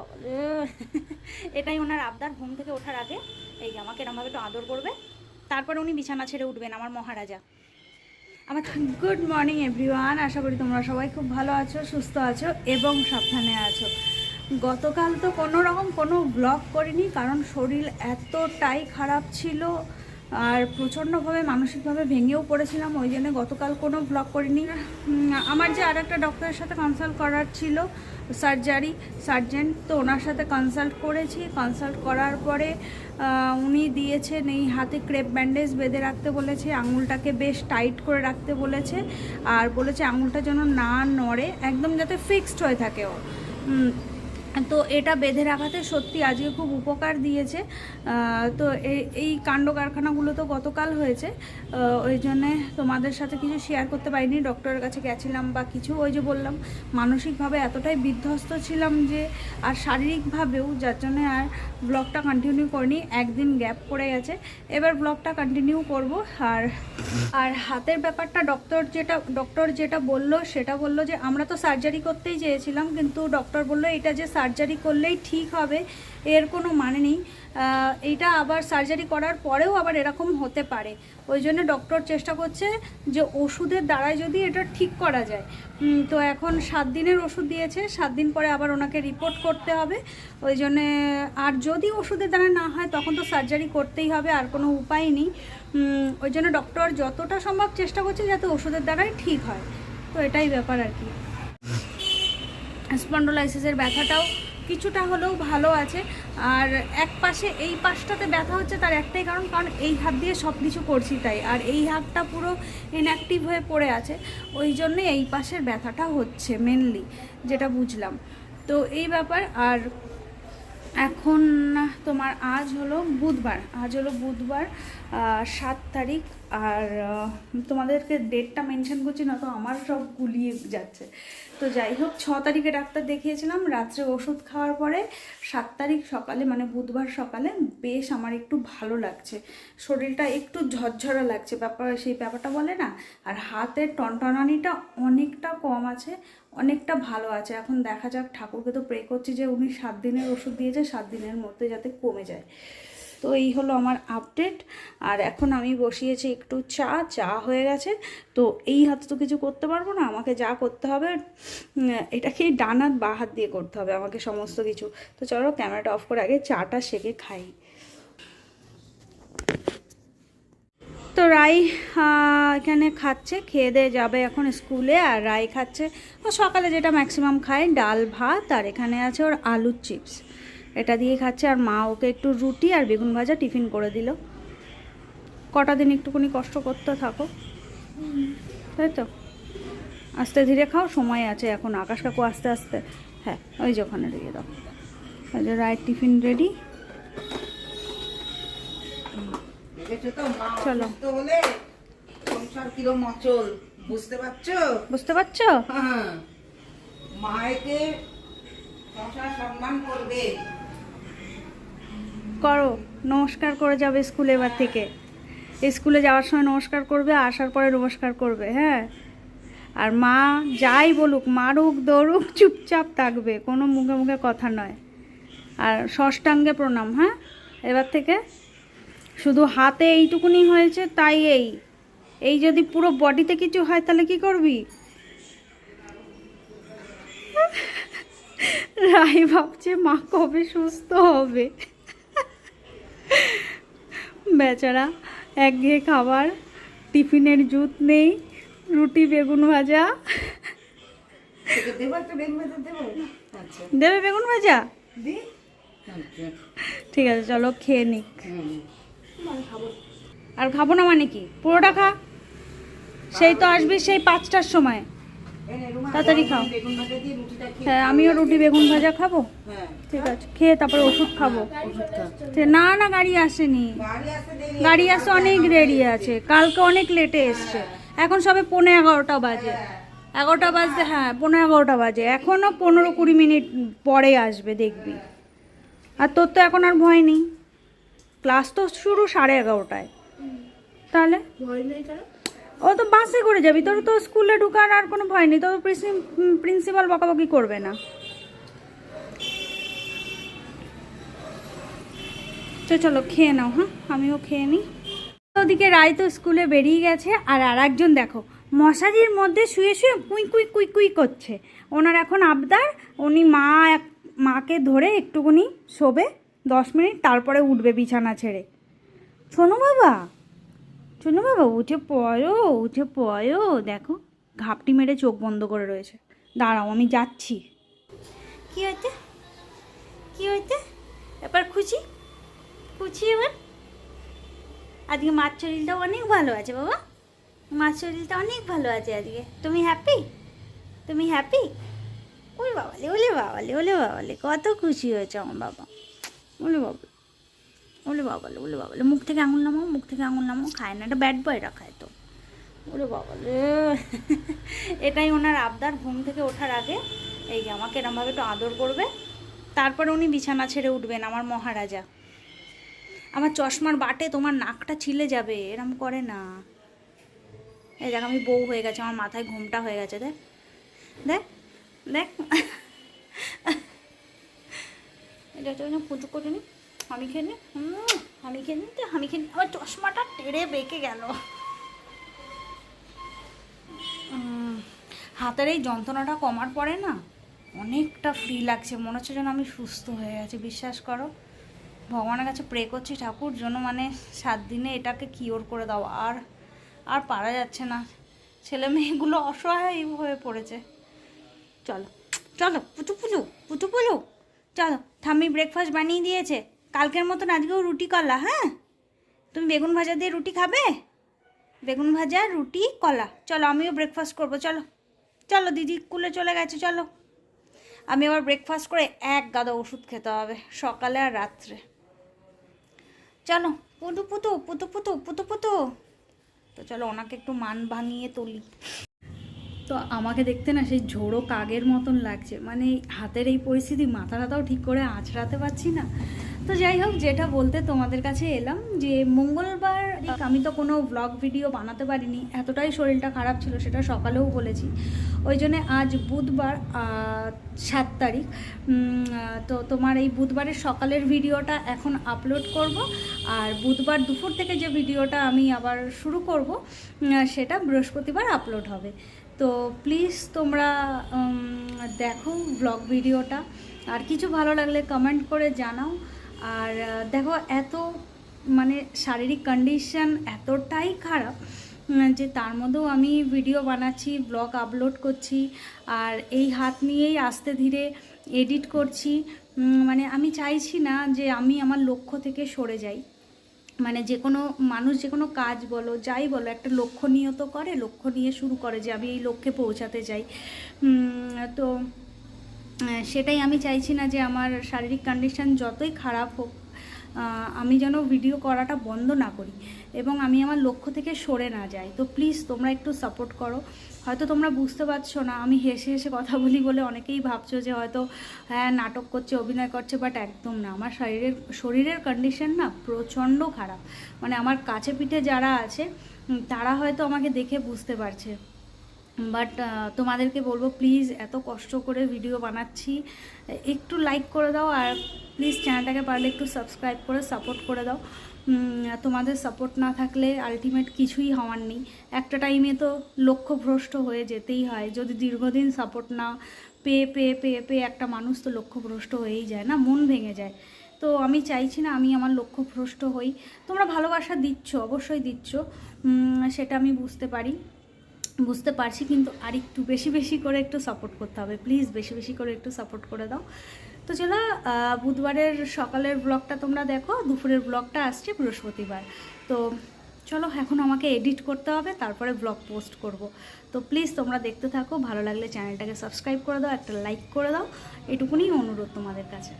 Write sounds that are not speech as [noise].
বাবা [laughs] এটাই ওনার আবদার ঘুম থেকে ওঠার আগে। এই যে আমাকে এরমভাবে একটু আদর করবে। তারপরে উনি বিছানা ছেড়ে উঠবেন আমার মহারাজা। আমার গুড মর্নিং এভরিওয়ান, আশা করি তোমরা সবাই খুব ভালো আছো, সুস্থ আছো এবং সাবধানে আছো। গতকাল তো কোনো রকম কোনো ব্লগ করিনি, কারণ শরীর এতটাই খারাপ ছিল। আর প্রচণ্ডভাবে মানসিকভাবে ভেঙেও পড়েছিলাম, ওই জন্য গতকাল কোনো ব্লগ করিনি। আমার যে আর একটা ডক্টরের সাথে কনসাল্ট করার ছিল সার্জারি সার্জেন্ট তো ওনার সাথে কনসাল্ট করেছি। কনসাল্ট করার পরে উনি দিয়েছেন এই হাতে ক্রেপ ব্যান্ডেজ বেঁধে রাখতে বলেছে, আঙুলটাকে বেশ টাইট করে রাখতে বলেছে, আর বলেছে আঙুলটা যেন না নড়ে, একদম যাতে ফিক্সড হয়ে থাকে ও। তো এটা বেঁধে রাখাতে সত্যি আজকে খুব উপকার দিয়েছে। তো এই- কাণ্ড কারখানাগুলো তো গতকাল হয়েছে। ওই জন্যে তোমাদের সাথে কিছু শেয়ার করতে পারিনি। ডক্টরের কাছে গেছিলাম বা কিছু, ওই যে বললাম, মানসিকভাবে এতটাই বিধ্বস্ত ছিলাম যে, আর শারীরিকভাবেও, যার জন্যে আর ব্লগটা কন্টিনিউ করিনি, একদিন গ্যাপ পড়ে গেছে। এবার ব্লগটা কন্টিনিউ করব। আর আর হাতের ব্যাপারটা ডক্টর যেটা ডক্টর যেটা বলল, সেটা বলল যে, আমরা তো সার্জারি করতেই চেয়েছিলাম, কিন্তু ডক্টর বলল, এটা যে সার্জারি করলেই ঠিক হবে, এর কোনো মানে নেই। এইটা আবার সার্জারি করার পরেও আবার এরকম হতে পারে। ওই জন্য ডক্টর চেষ্টা করছে যে ওষুধের দ্বারাই যদি এটা ঠিক করা যায়। তো এখন সাত দিনের ওষুধ দিয়েছে, সাত দিন পরে আবার ওনাকে রিপোর্ট করতে হবে। ওই জন্যে আর যদি ওষুধের দ্বারা না হয়, তখন তো সার্জারি করতেই হবে, আর কোনো উপায় নেই। ওই জন্য ডক্টর যতটা সম্ভব চেষ্টা করছে যাতে ওষুধের দ্বারাই ঠিক হয়। তো এটাই ব্যাপার আর কি। স্পন্ডোলাইসিসের ব্যথাটাও কিছুটা হলেও ভালো আছে। আর এক পাশে এই পাশটাতে ব্যথা হচ্ছে তার একটাই কারণ কারণ এই হাত দিয়ে সব কিছু করছি তাই। আর এই হাতটা পুরো ইনঅ্যাক্টিভ হয়ে পড়ে আছে, ওই জন্যে এই পাশের ব্যথাটা হচ্ছে মেনলি যেটা বুঝলাম। তো এই ব্যাপার, আর এখন তোমার আজ হলো বুধবার, আজ হলো বুধবার সাত তারিখ, আর তোমাদেরকে ডেটটা মেনশন করছি না, তো আমার সব গুলিয়ে যাচ্ছে। তো যাই হোক, ছ তারিখে ডাক্তার দেখিয়েছিলাম, রাত্রে ওষুধ খাওয়ার পরে সাত তারিখ সকালে মানে বুধবার সকালে, বেশ আমার একটু ভালো লাগছে। শরীরটা একটু ঝরঝরা লাগছে, ব্যাপার, সেই ব্যাপারটা বলে না। আর হাতের টনটনানিটা অনেকটা কম আছে অনেকটা ভালো আছে। এখন দেখা যাক, ঠাকুরকে তো প্রে করছি যে উনি সাত দিনের ওষুধ দিয়েছে, সাত দিনের মধ্যে যাতে কমে যায়। তো এই হলো আমার আপডেট আর এখন আমি বসিয়েছি একটু চা চা হয়ে গেছে। তো এই হাতে তো কিছু করতে পারব না, আমাকে যা করতে হবে এটাকে ডান হাত বা হাত দিয়ে করতে হবে, আমাকে সমস্ত কিছু। তো চলো ক্যামেরাটা অফ করে আগে চাটা সেকে খাই। তো রাই এখানে খাচ্ছে, খেয়ে দিয়ে যাবে এখন স্কুলে, আর রাই খাচ্ছে। ও সকালে যেটা ম্যাক্সিমাম খায়, ডাল, ভাত, আর এখানে আছে ওর আলুর চিপস এটা দিয়ে খাচ্ছে, আর মা ওকে একটু রুটি আর বেগুন ভাজা টিফিন করে দিল। কটা দিন একটুখানি কষ্ট করতে থাকো। তাই তো? আস্তে ধীরে খাও, সময় আছে এখন। আকাশ কাকু আস্তে আস্তে হ্যাঁ ওই যে ওখানে দিয়ে দাও। ওই যে রায়ের টিফিন রেডি দেখেছ তো মা অসুস্থ হলে সংসার কিরম অচল বুঝতে পারছ? বুঝতে পারছ? হ্যাঁ। মায়েকে সংসার সম্মান করবে। করো নমস্কার করে যাবে স্কুলে এবার থেকে। স্কুলে যাওয়ার সময় নমস্কার করবে আসার পরে নমস্কার করবে হ্যাঁ? আর মা যাই বলুক মারুক দৌড়ুক চুপচাপ থাকবে কোনো মুখে মুখে কথা নয়। আর ষষ্ঠাঙ্গে প্রণাম হ্যাঁ? এবার থেকে? শুধু হাতে এইটুকুনি হয়েছে তাই এই। এই যদি পুরো বডিতে কিছু হয় তাহলে কি করবি? রাই ভাবছে মা কবে সুস্থ হবে? বেচারা একঘেয়ে খাবার টিফিনের জুত নেই রুটি বেগুন ভাজা। দেবো বেগুন আচ্ছা। দেবে বেগুন ভাজা? আচ্ছা। ঠিক আছে চলো খেয়ে নিক। আর খাব না মানে কি? পুরোটা খা। সেই তো আসবি সেই পাঁচটার সময়। তাড়াতাড়ি খাও। হ্যাঁ আমিও রুটি বেগুন ভাজা খাব। ঠিক আছে, খেয়ে তারপরে ওষুধ খাব। না না, গাড়ি আসেনি। গাড়ি আসতে অনেক দেরি আছে। কালকে অনেক লেটে এসছে। এখন সবে পনেরো এগারোটা বাজে। এগারোটা বাজতে হ্যাঁ পনেরো এগারোটা বাজে। এখনও পনেরো কুড়ি মিনিট পরে আসবে, দেখবি। আর তোর তো এখন আর ভয় নেই। ক্লাস তো শুরু সাড়ে এগারোটায়। তাহলে? ও তো বাসে করে যাবি তোর তো স্কুলে ঢুকার আর কোনো ভয় নেই তোর প্রিন্সিপাল বকাবকি করবে না। তো চলো খেয়ে নাও হ্যাঁ? আমিও খেয়ে নিই। ওদিকে রায় তো স্কুলে বেরিয়ে গেছে আর আর একজন দেখো মশারির মধ্যে শুয়ে শুয়ে কুই কুই কুই কুই করছে। ওনার এখন আবদার উনি মা এক মাকে ধরে একটুকুনি শোবে। দশ মিনিট, তারপরে উঠবে বিছানা ছেড়ে। শোনো বাবা শোনো বাবা, উঠে পড়ো উঠে পড়ো। দেখো, ঘাপটি মেরে চোখ বন্ধ করে রয়েছে। দাঁড়াও, আমি যাচ্ছি। কি হয়েছে? কি হয়েছে? এবার খুশি? খুশি এবার? আজকে মাছ শরীরটা অনেক ভালো আছে বাবা। মাছ শরীরটা অনেক ভালো আছে আজকে। তুমি হ্যাপি তুমি হ্যাপি ওলে বাবালে ওলে বাবালে ওলে বাবালে, কত খুশি হয়েছে আমার বাবা। ওলে বাবা ওলে বাবালে ওলে বাবালে মুখ থেকে আঙুল নামাও, মুখ থেকে আঙুল নামাও, খায় না। এটা ব্যাড বয়রা খায় তো। ওলে বাবালে [laughs] এটাই ওনার আবদার ঘুম থেকে ওঠার আগে। এই যে আমাকে এরমভাবে একটু আদর করবে। তারপরে উনি বিছানা ছেড়ে উঠবেন আমার মহারাজা। আমার চশমার বাটে তোমার নাকটা ছিলে যাবে, এরম করে না। এই দেখ, আমি বউ হয়ে গেছে, আমার মাথায় ঘুমটা হয়ে গেছে, দেখ। দেখ দেখ। [laughs] এটা পুজো করে নি আমি খেয়ে নি আমি খেয়ে নি, তো আমি খেয়ে আমার চশমাটা টেড়ে বেঁকে গেল। হাতের এই যন্ত্রণাটা কমার পরে না অনেকটা ফ্রি লাগছে, মনে হচ্ছে যেন আমি সুস্থ হয়ে গেছি বিশ্বাস করো। ভগবানের কাছে প্রে করছি, ঠাকুর জন্য মানে সাত দিনে এটাকে কিওর করে দাও, আর আর পারা যাচ্ছে না। ছেলে মেয়েগুলো অসহায় হয়ে পড়েছে। চলো চলো, পুচু পুচু পুচু পুচু চলো থাম্মি ব্রেকফাস্ট বানিয়ে দিয়েছে। কালকের মতন আজকেও রুটি কলা হ্যাঁ? তুমি বেগুন ভাজা দিয়ে রুটি খাবে? বেগুন ভাজা, রুটি, কলা। চলো, আমিও ব্রেকফাস্ট করব, চলো। চলো, দিদি স্কুলে চলে গেছে, চলো। আমি আবার ব্রেকফাস্ট করে এক গাদা ওষুধ খেতে হবে, সকালে আর রাত্রে। চলো, পুতু পুতু পুতু পুতু পুতু পুতু। তো চলো, ওনাকে একটু মান ভাঙিয়ে তুলি। তো আমাকে দেখতে না সেই ঝোড়ো কাগের মতন লাগছে। মানে হাতের এই পরিস্থিতি মাথা টাথাও ঠিক করে আঁচড়াতে পারছি না। তো যাই হোক, যেটা বলতে তোমাদের কাছে এলাম যে মঙ্গলবার আমি তো কোনো ব্লগ ভিডিও বানাতে পারিনি। এতটাই শরীরটা খারাপ ছিল, সেটা সকালেও বলেছি। ওই জন্য আজ বুধবার সাত তারিখ। তো তোমার এই বুধবারের সকালের ভিডিওটা এখন আপলোড করব। আর বুধবার দুপুর থেকে যে ভিডিওটা আমি আবার শুরু করব সেটা বৃহস্পতিবার আপলোড হবে। তো প্লিজ তোমরা দেখো ব্লগ ভিডিওটা আর কিছু ভালো লাগলে কমেন্ট করে জানাও। আর দেখো এত মানে শারীরিক কন্ডিশন এতটাই খারাপ যে তার মধ্যেও আমি ভিডিও বানাচ্ছি ব্লগ আপলোড করছি, আর এই হাত নিয়েই আস্তে ধীরে এডিট করছি। মানে আমি চাইছি না যে আমি আমার লক্ষ্য থেকে সরে যাই। মানে যে কোনো মানুষ যে কোনো কাজ বলো, যাই বলো, একটা লক্ষ্য নিয়ত করে, লক্ষ্য নিয়ে শুরু করে যে আমি এই লক্ষ্যে পৌঁছাতে চাই। তো সেটাই আমি চাইছি না যে আমার শারীরিক কন্ডিশান যতই খারাপ হোক আমি যেন ভিডিও করাটা বন্ধ না করি এবং আমি আমার লক্ষ্য থেকে সরে না যাই। তো প্লিজ তোমরা একটু সাপোর্ট করো। হয়তো তোমরা বুঝতে পারছ না, আমি হেসে হেসে কথা বলি বলে অনেকেই ভাবছ যে হয়তো হ্যাঁ নাটক করছে, অভিনয় করছে বাট একদম না। আমার শরীরের শরীরের কন্ডিশন না প্রচণ্ড খারাপ। মানে আমার কাছে পিঠে যারা আছে তারা হয়তো আমাকে দেখে বুঝতে পারছে। বাট তোমাদেরকে বলব প্লিজ এত কষ্ট করে ভিডিও বানাচ্ছি। একটু লাইক করে দাও আর প্লিজ চ্যানেলটাকে পারলে একটু সাবস্ক্রাইব করে সাপোর্ট করে দাও। তোমাদের সাপোর্ট না থাকলে আলটিমেট কিছুই হওয়ার নেই। একটা টাইমে তো লক্ষ্যভ্রষ্ট হয়ে যেতেই হয়। যদি দীর্ঘদিন সাপোর্ট না পেয়ে পেয়ে পেয়ে পেয়ে একটা মানুষ তো লক্ষ্যভ্রষ্ট হয়েই যায় না, মন ভেঙে যায়। তো আমি চাইছি না আমি আমার লক্ষ্যভ্রষ্ট হই। তোমরা ভালোবাসা দিচ্ছ, অবশ্যই দিচ্ছ। সেটা আমি বুঝতে পারি। বুঝতে পারছি, কিন্তু আর একটু বেশি বেশি করে একটু সাপোর্ট করতে হবে। প্লিজ বেশি বেশি করে একটু সাপোর্ট করে দাও। তো চলো বুধবারের সকালের ব্লগটা তোমরা দেখো, দুপুরের ব্লগটা আসছে বৃহস্পতিবার। তো চলো, এখন আমাকে এডিট করতে হবে, তারপরে ব্লগ পোস্ট করব। তো প্লিজ তোমরা দেখতে থাকো, ভালো লাগলে চ্যানেলটাকে সাবস্ক্রাইব করে দাও, একটা লাইক করে দাও। এটুকুনি অনুরোধ তোমাদের কাছে।